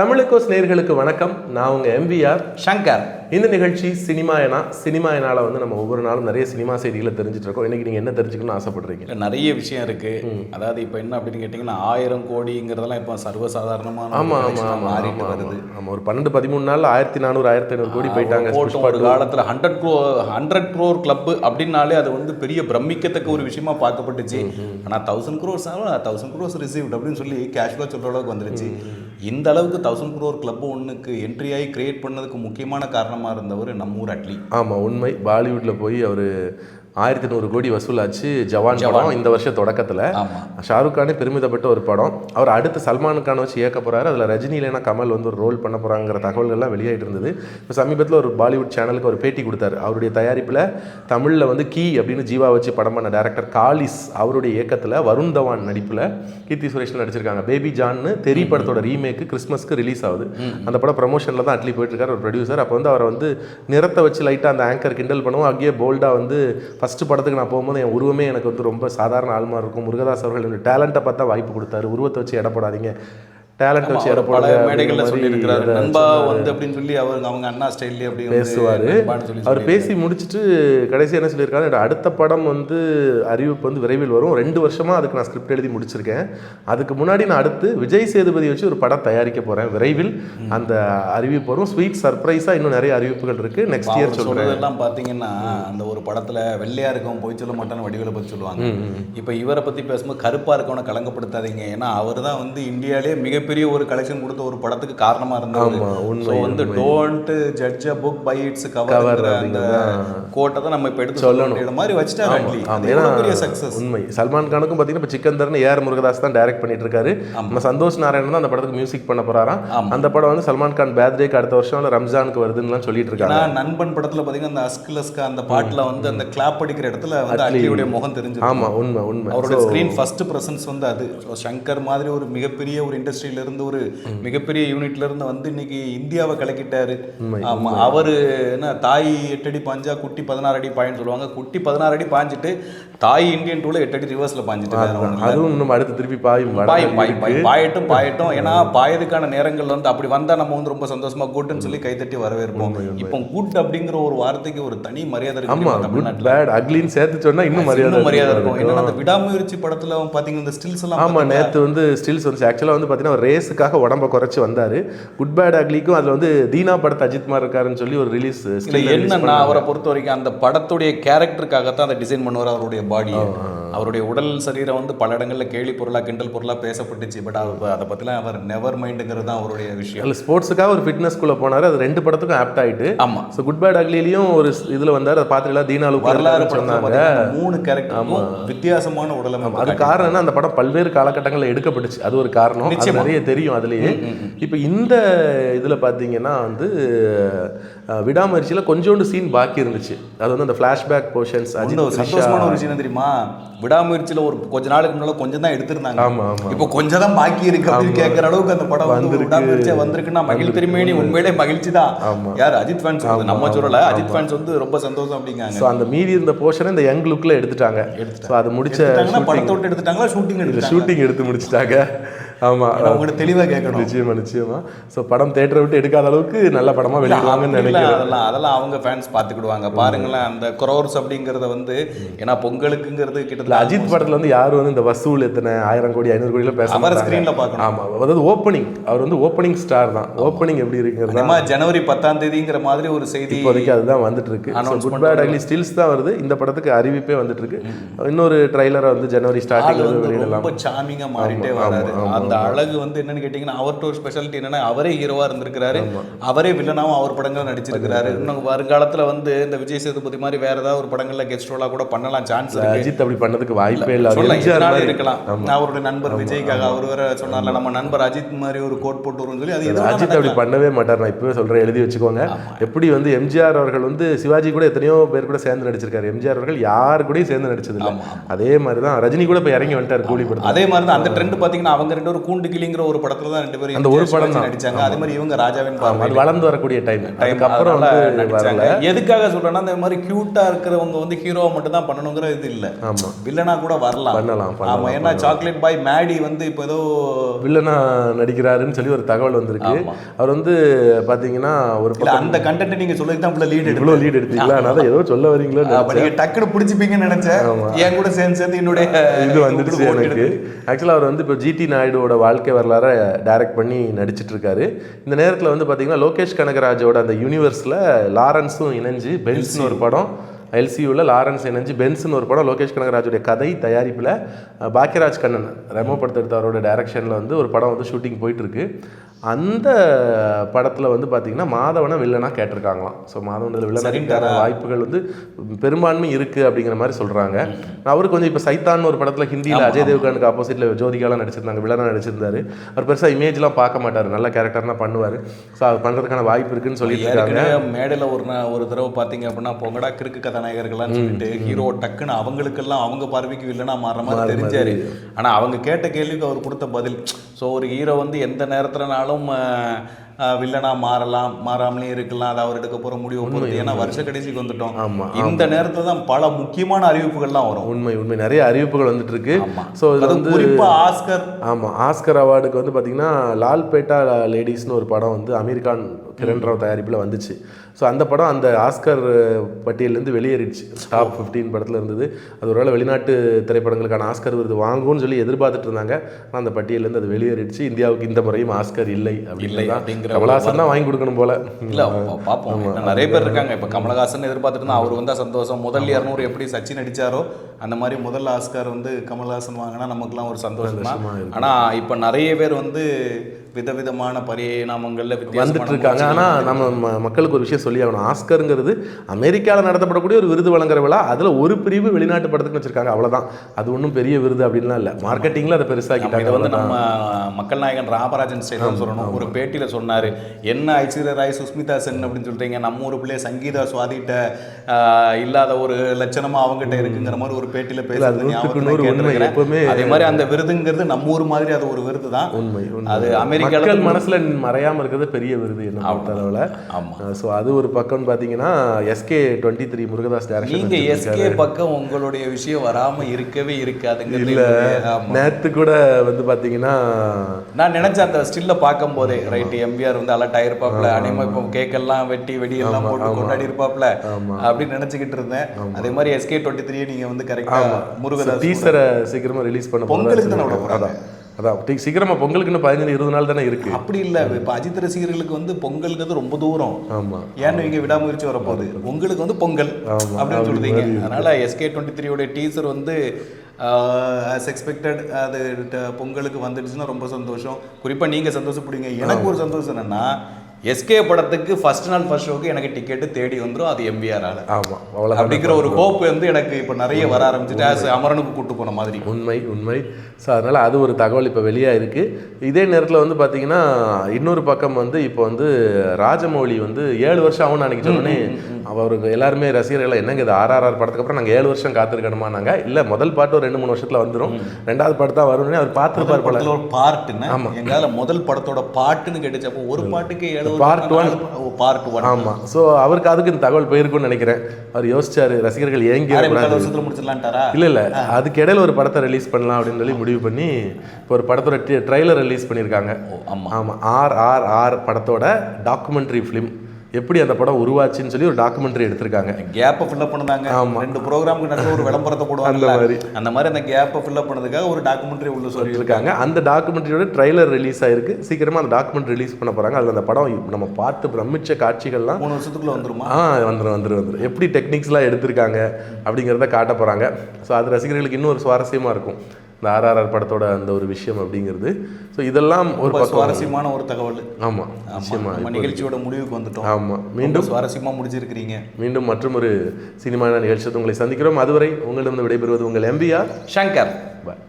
தமிழுக்கோஸ் நேர்களுக்கு வணக்கம். நான் உங்க எம்விஆர். சங்கர். இந்த நிகழ்ச்சி சினிமா எனா சினிமா எனால வந்து நம்ம ஒவ்வொரு நாளும் நிறைய சினிமா செய்திகளை தெரிஞ்சுட்டு இருக்கோம். இன்னைக்கு நீங்க என்ன தெரிஞ்சுக்கணும்னு ஆசைப்படுறீங்க? நிறைய விஷயம் இருக்கு. அதாவது இப்போ என்ன அப்படின்னு கேட்டிங்கன்னா ஆயிரம் கோடிங்கிறதெல்லாம் இப்போ சர்வசாதாரணமான ஆமா ஒரு ஆமா விஷயமா ஆமா மாறிட்டு வருது. ஆமா ஒரு பன்னெண்டு பதிமூணு நாள் ஆயிரத்தி நானூறு ஆயிரத்தி ஐநூறு கோடி போயிட்டாங்க. ஒரு காலத்துல hundred crore hundred crore club அப்படின்னாலே அது வந்து பெரிய பிரமிக்கத்தக்க ஒரு விஷயமா பார்க்கப்பட்டுச்சு. ஆனா thousand crores thousand crores received அப்படின்னு சொல்லி கேஷுவலாக சொல்ற அளவுக்கு வந்துருச்சு. இந்த அளவுக்கு தௌசண்ட் குரோர் கிளப் ஒன்றுக்கு என்ட்ரி ஆகி கிரியேட் பண்ணதுக்கு முக்கியமான காரணமாக இருந்தவர் நம்ம ஊர் அட்லி. ஆமாம் உண்மை. பாலிவுட்டில் போய் அவர் ஆயிரத்தி நூறு கோடி வசூலாச்சு ஜவான் படம் இந்த வருஷ தொடக்கத்துல. ஷாருக் கானே பெருமிதப்பட்ட ஒரு படம். அவர் அடுத்து சல்மான் கான் வச்சு இயக்க போறாரு. அதுல ரஜினி இல்லைனா கமல் வந்து ஒரு ரோல் பண்ண போறாங்கிற தகவல்கள்லாம் வெளியாயிட்டு இருந்தது. இப்போ சமீபத்தில் ஒரு பாலிவுட் சேனலுக்கு ஒரு பேட்டி கொடுத்தாரு. அவருடைய தயாரிப்புல தமிழ்ல வந்து கீ அப்படின்னு ஜீவா வச்சு படம் பண்ண டேரக்டர் காலிஸ் அவருடைய இயக்கத்துல வருண் தவான் நடிப்புல கீர்த்தி சுரேஷ் நடிச்சிருக்காங்க. பேபி ஜான்னு தெரி படத்தோட ரீமேக்கு கிறிஸ்மஸ்க்கு ரிலீஸ் ஆகுது. அந்த படம் ப்ரமோஷனில் தான் அட்லி போயிட்டு இருக்காரு ஒரு ப்ரொடியூசர் அப்போ வந்து அவரை வந்து நிறத்தை வச்சு லைட்டாக அந்த ஆங்கர் கிண்டல் பண்ணுவோம். அங்கேயே போல்டாக வந்து ஃபஸ்ட்டு படத்துக்கு நான் போகும்போது என் உருவமே எனக்கு வந்து ரொம்ப சாதாரண ஆள்மா இருக்கும். முருகதாஸ் அவர்கள் என்னோட டேலண்ட்டை பார்த்தா வாய்ப்பு கொடுத்தாரு. உருவத்தை வச்சு இடப்படாதீங்க டேலண்ட் வச்சு எடை பல மேடைகள்ல சொல்லி இருக்கிறாரு அப்படிங்கிற நண்பா வந்து அப்படின்னு சொல்லி அவர் அவங்க அண்ணா ஸ்டைல்லே அப்படி பேசுவாரு. அவர் பேசி முடிச்சுட்டு கடைசி என்ன சொல்லியிருக்காரு? அடுத்த படம் வந்து அறிவிப்பு வந்து விரைவில் வரும். ரெண்டு வருஷமா அதுக்கு நான் ஸ்கிரிப்ட் எழுதி முடிச்சிருக்கேன். அதுக்கு முன்னாடி நான் அடுத்து விஜய் சேதுபதி வச்சு ஒரு படம் தயாரிக்க போறேன். விரைவில் அந்த அறிவிப்பு வரும். ஸ்வீட் சர்ப்ரைஸா இன்னும் நிறைய அறிவிப்புகள் இருக்கு. நெக்ஸ்ட் இயர் சொல்றேன். சொல்றதெல்லாம் பாத்தீங்கன்னா அந்த ஒரு படத்துல வெள்ளையா இருக்கவன் போய் சொல்ல மாட்டான்னு வடிவேல பத்தி சொல்லுவாங்க. இப்போ இவரை பத்தி பேசும்போது கருப்பா இருக்கவனை கலங்கப்படுத்தாதீங்க. ஏன்னா அவர் தான் வந்து இந்தியாலே மிகப்பெரிய ஒரு கலெக்ஷன் கொடுத்த ஒரு படத்துக்கு காரணமா ஸோ வந்து don't judge a book by its cover அந்த கோட்டை தான் நம்ம இப்போ எடுத்து சொல்ல வேண்டிய மாதிரி எவ்வளவு பெரிய சக்சஸ் உண்மை. சல்மான் கானுக்கும் பார்த்தீங்கன்னா இப்போ சிக்கந்தர்னு ஏஆர் முருகதாஸ் தான் டைரக்ட் பண்ணிட்டு இருக்காரு. நம்ம சந்தோஷ் நாராயணன் தான் அந்த படத்துக்கு மியூசிக் பண்ண போறாராம். அந்த படம் வந்து சல்மான் கான் பேர்த்டேக்கு அடுத்த வருஷம் இல்ல ரம்ஜானுக்கு வருதுன்னுலாம் சொல்லிட்டு இருக்காங்க. நண்பன் படத்துல பாத்தீங்கன்னா அந்த அஸ்குலஸ்கா அந்த பாட்டுல வந்து அந்த கிளாப் அடிக்கிற இடத்துல வந்து அட்லியுடைய முகம் தெரிஞ்சு ஆமா உண்மை உண்மை. அவரோட ஸ்க்ரீன் ஃபர்ஸ்ட் பிரசன்ஸ் வந்து அது. சங்கர் மாதிரி ஒரு மிகப்பெரிய ஒரு இண்டஸ்ட்ரியில இருந்து ஒரு மிகப்பெரிய யூனிட்ல இருந்து வந்து இன்னைக்கு இந்தியாவை கலக்கிட்டாரு. ஆமா அவரு என்ன தாய் எட்டடி பாஞ்சா குட்டி பதினாறு அடி பாயின்னு சொல்லுவாங்க. குட்டி பதினாறு அடி பாஞ்சிட்டு தாய் இந்தியன் டூல எட்டு அடி ரிவர்ஸ்ல பாஞ்சிட்டு. அதுவும் அடுத்து திருப்பி பாயும் பாயும் பாயும் பாயும். பாயட்டும் பாயட்டும். ஏன்னா பாயதுக்கான நேரங்கள் வந்து அப்படி வந்தா நம்ம வந்து ரொம்ப சந்தோஷமா குட்னு சொல்லி கைத்தட்டி வரவேற்போம். இப்போ குட் அப்படிங்கிற ஒரு வார்த்தைக்கு ஒரு தனி மரியாதை இருக்கு பேட் அக்லின்னு சேர்த்து சொன்னா இன்னும் மரியாதை மரியாதை இருக்கும். என்னன்னா அந்த விடாமுயற்சி படத்துல பாத்தீங்கன்னா இந்த ஸ்டில்ஸ் எல்லாம் ஆமா நேத்து வந்து ஸ்டில்ஸ் வந்து ஆக்சுவலாக வந்து பார்த்தீங்கன்னா ரேஸுக்காக உடம்ப குறைச்சி வந்தாரு. குட் பேட் அக்லிக்கும் அதுல வந்து தீனா படத்தை அஜித் மார் இருக்காருன்னு சொல்லி ஒரு ரிலீஸ் என்னன்னா அவரை பொறுத்த வரைக்கும் அந்த படத்துடைய கேரக்டருக்காகத்தான் அதை டிசைன் பண்ணுவார் அவருடைய பாடி அவருடைய உடல் சரீரம் வந்து பல இடங்கள்ல கேலி பொருளா கிண்டல் பொருளா பேசப்பட்டுச்சு. பட் அதை பத்திலாம் அவர் நெவர் மைண்டுங்கிறது தான் அவருடைய விஷயம். அதில் ஸ்போர்ட்ஸுக்காக ஒரு ஃபிட்னஸ்குள்ளே போனாரு. அது ரெண்டு படத்துக்கும் ஆப்ட் ஆயிட்டு. ஆமா. ஸோ குட் பேட் அக்லிலையும் ஒரு இதுல வந்தார். அதை பார்த்துலாம் தீனா லுக் வரலாறு சொன்னாங்க. மூணு கேரக்டருக்கும் வித்தியாசமான உடலமைப்பு அது காரணம் அந்த படம் பல்வேறு காலகட்டங்களில் எடுக்கப்பட்டுச்சு. அது ஒரு காரணம். நிறைய தெரியும் அதுலயே. இப்போ இந்த இதுல பாத்தீங்கன்னா வந்து விடாமுயற்சியில கொஞ்சோண்டு சீன் பாக்கி இருந்துச்சு. அது வந்து அந்த ஃபிளாஷ்பேக் போர்ஷன்ஸ் அஜித் சந்தோஷமான ஒரு என்ன தெரியுமா? விடாமுயற்சியில ஒரு கொஞ்ச நாளுக்கு முன்னால கொஞ்சம் தான் எடுத்திருந்தாங்க. இப்போ கொஞ்சம் தான் பாக்கி இருக்கு அப்படின்னு கேட்கற அளவுக்கு அந்த படம் வந்து வந்திருக்கு. விடாமுயற்சியா வந்திருக்குன்னா மகிழ் திருமேனி உண்மையிலே மகிழ்ச்சி தான். யார்? அஜித் ஃபேன்ஸ் நம்ம சொல்லல. அஜித் ஃபேன்ஸ் வந்து ரொம்ப சந்தோஷம் அப்படிங்காங்க ஸோ அந்த மீதி இருந்த போர்ஷனை இந்த யங் லுக்ல எடுத்துட்டாங்க. ஸோ அது முடிச்ச படத்தை விட்டு எடுத்துட்டாங்களா ஷூட்டிங் எடுத்துட்டாங்க ஷூட்டிங் எடுத்து முடிச்சிட்டாங்க. ஆமா. ஏன்னா உங்கள்கிட்ட தெளிவா கேட்கணும். நிச்சயமா நிச்சயமா. ஸோ படம் தேட்டரை விட்டு எடுக்காத அளவுக்கு நல்ல படமா வெளியிடுவாங்கன்னு நினைக்கிறேன். அதெல்லாம் அதெல்லாம் அவங்க ஃபேன்ஸ் பார்த்துக்கிடுவாங்க. பாருங்களேன் அந்த குரோர்ஸ் அப்படிங்கறத வந்து ஏன்னா பொங்கலுக்குங்கிறது கிட்டத்தட்ட அஜித் படத்துல வந்து யாரும் வந்து இந்த வசூல் எத்தனை ஆயிரம் கோடி ஐநூறு கோடியில பேச அவரை. ஸ்க்ரீன்ல பார்க்கணும். ஆமா அதாவது ஓப்பனிங் அவர் வந்து ஓப்பனிங் ஸ்டார் தான். ஓப்பனிங் எப்படி இருக்குங்கிறது. ஜனவரி பத்தாம் தேதிங்கிற மாதிரி ஒரு செய்தி இப்போதைக்கு அதுதான் வந்துட்டு இருக்கு குட் பேட் அக்லி ஸ்டில்ஸ் தான் வருது. இந்த படத்துக்கு அறிவிப்பே வந்துட்டு இருக்கு இன்னொரு ட்ரைலரை வந்து ஜனவரி ஸ்டார்டிங் வெளியிடலாம். ரொம்ப சாமிங்கா மாறிட்டே வராரு. ஆமா, அந்த அழகு வந்து என்னன்னு கேட்டீங்கன்னா அவர்கிட்ட ஒரு ஸ்பெஷாலிட்டி என்னன்னா அவரே ஹீரோவா இருந்திருக்கிறாரு. அவரே வில்லனாவும் அவர் படங்கள் நடிச்சிருக்கிறாரு. இன்னும் வருங்காலத்துல வந்து இந்த விஜய் சேதுபதி மாதிரி வேற ஏதாவது ஒரு படங்கள்ல கெஸ்ட் ரோலா கூட பண்ணலாம் சான்ஸ் அஜித் அப்படி பண்ணதுக்கு வாய்ப்பே இல்லை. இருக்கலாம். அவருடைய நண்பர் விஜய்க்காக அவர் வேற சொன்னார்ல நம்ம நண்பர் அஜித் மாதிரி ஒரு கோட் போட்டு வரும்னு சொல்லி அது அஜித் அப்படி பண்ணவே மாட்டார். நான் இப்பவே சொல்றேன் எழுதி வச்சுக்கோங்க. எப்படி வந்து எம்ஜிஆர் அவர்கள் வந்து சிவாஜி கூட எத்தனையோ பேர் கூட சேர்ந்து நடிச்சிருக்காரு. எம்ஜிஆர் அவர்கள் யார் கூடயும் சேர்ந்து நடிச்சது இல்ல அதே மாதிரி தான் ரஜினி கூட இப்ப இறங்கி வந்துட்டார் கூலி படத்துல. அதே மாதிரி தான் அந்த ட்ரெண்ட் பாத்தீங்கன்னா அவங்க ரெண்டு அப்புறம் கூண்டு கிளிங்கிற ஒரு படத்துல தான் ரெண்டு பேரும் அந்த ஒரு படம். நடிச்சாங்க. அதே மாதிரி இவங்க ராஜாவின் பார்வை வளர்ந்து வரக்கூடிய டைம் டைம் வந்து நடிச்சாங்க. எதுக்காக சொல்றேன்னா இந்த மாதிரி கியூட்டா இருக்கிறவங்க வந்து ஹீரோவை மட்டும் தான் பண்ணணுங்கிற இது இல்ல. ஆமா. வில்லனா கூட வரலாம். பண்ணலாம், ஆமா ஏன்னா சாக்லேட் பாய் மேடி வந்து இப்போ ஏதோ வில்லனா நடிக்கிறாருன்னு சொல்லி ஒரு தகவல் வந்திருக்கு. அவர் வந்து பாத்தீங்கன்னா ஒரு அந்த கண்டென்ட் நீங்க சொல்லி தான் லீட் இவ்வளோ லீட் எடுத்தீங்களா? அதனால ஏதோ சொல்ல வரீங்களோ நீங்க டக்குனு பிடிச்சிப்பீங்கன்னு நினைச்சேன். என் கூட சேர்ந்து சேர்ந்து என்னுடைய இது வந்துடுச்சு எனக்கு. ஆக்சுவலாக அவர் வந்து இப்போ ஜிடி நாயுடுவோட வாழ்க்கை வரலாறை டைரக்ட் பண்ணி நடிச்சிட்ருக்காரு. இந்த நேரத்தில் வந்து பார்த்தீங்கன்னா லோகேஷ் கனகராஜோட அந்த யூனிவர்ஸில் லாரன்ஸும் இணைஞ்சு பென்ஸ்னு ஒரு படம் எல்சியூவில் லாரன்ஸ் இணைஞ்சு பென்ஸ்னு ஒரு படம் லோகேஷ் கனகராஜுடைய கதை தயாரிப்பில் பாக்கியராஜ் கண்ணன் ரெமோ படத்தை எடுத்த அவரோட டைரக்ஷனில் வந்து ஒரு படம் வந்து ஷூட்டிங் போயிட்டுருக்கு அந்த படத்தில் வந்து பார்த்தீங்கன்னா மாதவனை வில்லனாக கேட்டிருக்காங்களாம். ஸோ மாதவனில் வில்லனாக? வாய்ப்புகள் வந்து பெரும்பான்மை இருக்குது அப்படிங்கிற மாதிரி சொல்கிறாங்க அவருக்கு வந்து இப்போ சைத்தான் ஒரு படத்தில் ஹிந்தியில் அஜய் தேவ்கானுக்கு ஆப்போசிட்டில் ஜோதிகாலாம் நடிச்சிருந்தாங்க வில்லனா நடிச்சிருந்தாரு. அவர் பெருசாக இமேஜ்லாம் பார்க்க மாட்டார். நல்ல கேரக்டர்னா பண்ணுவார். ஸோ அது பண்ணுறதுக்கான வாய்ப்பு இருக்குன்னு சொல்லிட்டு இருக்காங்க. மேடையில ஒரு ஒரு தடவை பாத்தீங்க அப்படின்னா பொங்கடா கிறுக்கு கதாநாயகர்கள்லாம் சொல்லிட்டு ஹீரோ டக்குன்னு அவங்களுக்கெல்லாம் அவங்க பார்வைக்கு வில்லனா மாறுற மாதிரி தெரிஞ்சாரு. ஆனா அவங்க கேட்ட கேள்விக்கு அவர் கொடுத்த பதில் ஸோ ஒரு ஹீரோ வந்து எந்த நேரத்துலனாலும் வில்லனா மாறலாம் மாறாமலே இருக்கலாம் அது அவர் எடுக்க போற முடிவு ஏன்னா வருஷ கடைசிக்கு வந்துட்டோம். ஆமா, இந்த நேரத்துல தான் பல முக்கியமான அறிவிப்புகள்லாம் வரும். உண்மை உண்மை. நிறைய அறிவிப்புகள் வந்துட்டு இருக்கு. ஸோ இது வந்து குறிப்பா ஆஸ்கர் ஆமாம் ஆஸ்கர் அவார்டுக்கு வந்து பார்த்தீங்கன்னா லால்பேட்டா லேடிஸ்னு ஒரு படம் வந்து அமீர் கான் கிரண் ராவ் தயாரிப்பில் வந்துச்சு. ஸோ அந்த படம் அந்த ஆஸ்கர் பட்டியலேருந்து வெளியேறிடுச்சு. டாப் 15 படத்தில் இருந்தது. அது ஒருவேளை வெளிநாட்டு திரைப்படங்களுக்கான ஆஸ்கர் விருது வாங்கும்னு சொல்லி எதிர்பார்த்துட்டு இருந்தாங்க. ஆனால் அந்த பட்டியலேருந்து அது வெளியேறிடுச்சு. இந்தியாவுக்கு இந்த முறையும் ஆஸ்கர் இல்லை அப்படின்னு அப்படிங்கிற கமலாசன் தான் வாங்கி கொடுக்கணும் போல. இல்ல பா- பாப்போம் இன்னும் நிறைய பேர் இருக்காங்க. இப்ப கமலஹாசன் எதிர்பார்த்துட்டு இருந்தா அவர் வந்தா சந்தோஷம். முதல் இரநூறு எப்படி சச்சின் அடிச்சாரோ அந்த மாதிரி முதல் ஆஸ்கார் வந்து கமல்ஹாசன் வாங்கினா நமக்குலாம் ஒரு சந்தோஷம் தான் சந்தோஷமா இருக்கு. ஆனா இப்ப நிறைய பேர் வந்து விதவிதமான பரிணாமங்கள்ல வந்துட்டு இருக்காங்க ஆனால் நம்ம மக்களுக்கு ஒரு விஷயம் சொல்லி ஆகணும். ஆஸ்கருங்கிறது அமெரிக்காவில் நடத்தப்படக்கூடிய ஒரு விருது வழங்குற விழா. அதில் ஒரு பிரிவு வெளிநாட்டு படத்துக்கு வச்சிருக்காங்க. அவ்வளவுதான். அது ஒன்றும் பெரிய விருது அப்படின்லாம் இல்லை. மார்க்கெட்டிங்கில் அதை பெருசாக்கிட்டாங்க இதை வந்து. நம்ம மக்கள் நாயகன் ராமராஜன் தான் சொல்லணும். ஒரு பேட்டியில சொன்னாரு என்ன ஐஸ்வர்யா ராய் சுஸ்மிதா சென் அப்படின்னு சொல்றீங்க. நம்ம ஊர் பிள்ளைய சங்கீதா சுவாதிட்ட இல்லாத ஒரு லட்சணமா அவங்ககிட்ட இருக்குங்கிற மாதிரி ஒரு பேட்டியில பேசுறது அதே மாதிரி அந்த விருதுங்கிறது நம்ம ஊர் மாதிரி அது ஒரு விருது தான் உண்மை. அது அமெரிக்கால மக்கள் மனசுல மறையாம இருக்கிறது பெரிய விருது என்ன பொறுத்தளவில். ஆமா. ஸோ அது ஒரு பக்கம்னு பார்த்தீங்கன்னா எஸ்கே டுவெண்ட்டி த்ரீ முருகதாஸ் நீங்க டேரக்ஷன் எஸ்கே பக்கம் உங்களுடைய விஷயம் வராம இருக்கவே இருக்காதுங்கிறது இல்ல. நேத்து கூட வந்து பார்த்தீங்கன்னா நான் நினைச்சேன் அந்த ஸ்டில்ல பார்க்கும் போதே ரைட் எம்ஜிஆர் வந்து அலர்ட் ஆயிருப்பாப்ல அனிமா இப்போ கேக்கெல்லாம் வெட்டி வெடி எல்லாம் போட்டு கொண்டாடி இருப்பாப்ல அப்படின்னு நினைச்சுக்கிட்டு இருந்தேன். அதே மாதிரி எஸ்கே டுவெண்ட்டி த்ரீ நீங்க வந்து கரெக்டா முருகதாஸ் டீசரை சீக்கிரமா ரிலீஸ் பண்ண பொங்கலுக்கு தானே. அதான் சீக்கிரமா பொங்கலுக்கு இன்னும் பதினஞ்சு இருபது நாள் தானே இருக்கு. அப்படி இல்ல இப்ப அஜித் ரசிகர்களுக்கு வந்து பொங்கலுக்கு ரொம்ப தூரம். ஆமா. ஏன்னு இங்க விடாமுயற்சி வரப்போகுது. உங்களுக்கு வந்து பொங்கல் அப்படின்னு சொல்றீங்க. அதனால எஸ்கே டுவெண்ட்டி த்ரீயோட டீசர் வந்து ஆஸ் எக்ஸ்பெக்டட் அது பொங்கலுக்கு வந்துடுச்சுன்னா ரொம்ப சந்தோஷம். குறிப்பா நீங்க சந்தோஷப்படுவீங்க. எனக்கு ஒரு சந்தோஷம் என்னன்னா எஸ்கே படத்துக்கு ஃபர்ஸ்ட் நாள் ஃபர்ஸ்ட் ஷோக்கு எனக்கு டிக்கெட்டு தேடி வந்துரும். அது எம்பிஆரால ஆமா அவ்வளவுதான். அப்படிங்கிற ஒரு ஹோப் வந்து எனக்கு இப்போ நிறைய வர ஆரம்பிச்சுட்டு as அமரனுக்கு கூட்டு போன மாதிரி. உண்மை உண்மை. ஸோ அதனால் அது ஒரு தகவல் இப்போ வெளியாக இருக்குது இதே நேரத்தில் வந்து பார்த்தீங்கன்னா இன்னொரு பக்கம் வந்து இப்போ வந்து ராஜமௌழி வந்து ஏழு வருஷம் ஆகும் அன்றைக்கி சொன்னோன்னே அவருக்கு எல்லாருமே ரசிகர்கள் என்னங்க இது? ஆர்ஆர்ஆர் படத்துக்கு அப்புறம் நாங்கள் ஏழு வருஷம் காத்திருக்கணுமா நாங்கள் இல்லை முதல் பாட்டு ஒரு ரெண்டு மூணு வருஷத்தில் வந்துடும் ரெண்டாவது பாட்டு தான் வரும்னு அவர் பார்த்துருப்பார் படத்துல ஒரு பாட்டுன்னு எங்கால முதல் படத்தோட பாட்டுன்னு கேட்டுச்சப்போ ஒரு பாட்டுக்கு ஏழு Part one. பார்ட் ஒன் ஆமாம் ஸோ அவருக்கு அதுக்கு இந்த தகவல் போயிருக்கும்னு நினைக்கிறேன். அவர் யோசிச்சாரு ரசிகர்கள் ஏங்கி வருஷத்துல முடிச்சிடலான்ட்டாரா? இல்லை இல்லை. அதுக்கு இடையில ஒரு படத்தை ரிலீஸ் பண்ணலாம் அப்படின்னு சொல்லி முடிவு பண்ணி இப்போ ஒரு படத்தோட ட்ரைலர் ரிலீஸ் பண்ணியிருக்காங்க. ஓ ஆமா. ஆமாம் ஆர் ஆர் ஆர் படத்தோட டாக்குமெண்ட்ரி ஃபிலிம் எப்படி அந்த படம் உருவாச்சுன்னு சொல்லி ஒரு டாக்குமெண்ட்ரி எடுத்திருக்காங்க. கேப்பை ஃபில்அப் பண்ணுதாங்க. ரெண்டு ப்ரோக்ராமுக்கு நடுவில் ஒரு விளம்பரத்தை போடுவாங்க அந்த மாதிரி. அந்த மாதிரி அந்த கேப்பை ஃபில்அப் பண்ணதுக்காக ஒரு டாக்குமெண்ட்ரி உள்ள சொல்லி இருக்காங்க அந்த டாக்குமெண்ட்ரியோட ட்ரைலர் ரிலீஸ் ஆயிருக்கு. சீக்கிரமா அந்த டாக்குமெண்ட் ரிலீஸ் பண்ண போறாங்க. அதில் அந்த படம் நம்ம பார்த்து பிரமிச்ச காட்சிகள்லாம் மூணு வருஷத்துக்குள்ள வந்துருமா? ஆ வந்துடும் வந்துடும் வந்துடும் எப்படி டெக்னிக்ஸ்லாம் எடுத்திருக்காங்க அப்படிங்கிறத காட்ட போகிறாங்க ஸோ அது ரசிகர்களுக்கு இன்னும் ஒரு சுவாரஸ்யமாக இருக்கும். இந்த ஆர்ஆர்ஆர் படத்தோட அந்த ஒரு விஷயம் அப்படிங்கிறது. ஸோ இதெல்லாம் ஒரு சுவாரஸ்யமான ஒரு தகவல். ஆமாம் நிச்சயமா. நம்ம நிகழ்ச்சியோட முடிவுக்கு வந்துட்டோம். ஆமாம் மீண்டும் சுவாரஸ்யமா முடிச்சிருக்கிறீங்க மீண்டும் மற்றும் ஒரு சினிமா நிகழ்ச்சியை உங்களை சந்திக்கிறோம். அதுவரை உங்களிடம் விடைபெறுவது உங்கள் எம்பிஆர். சங்கர். பாய்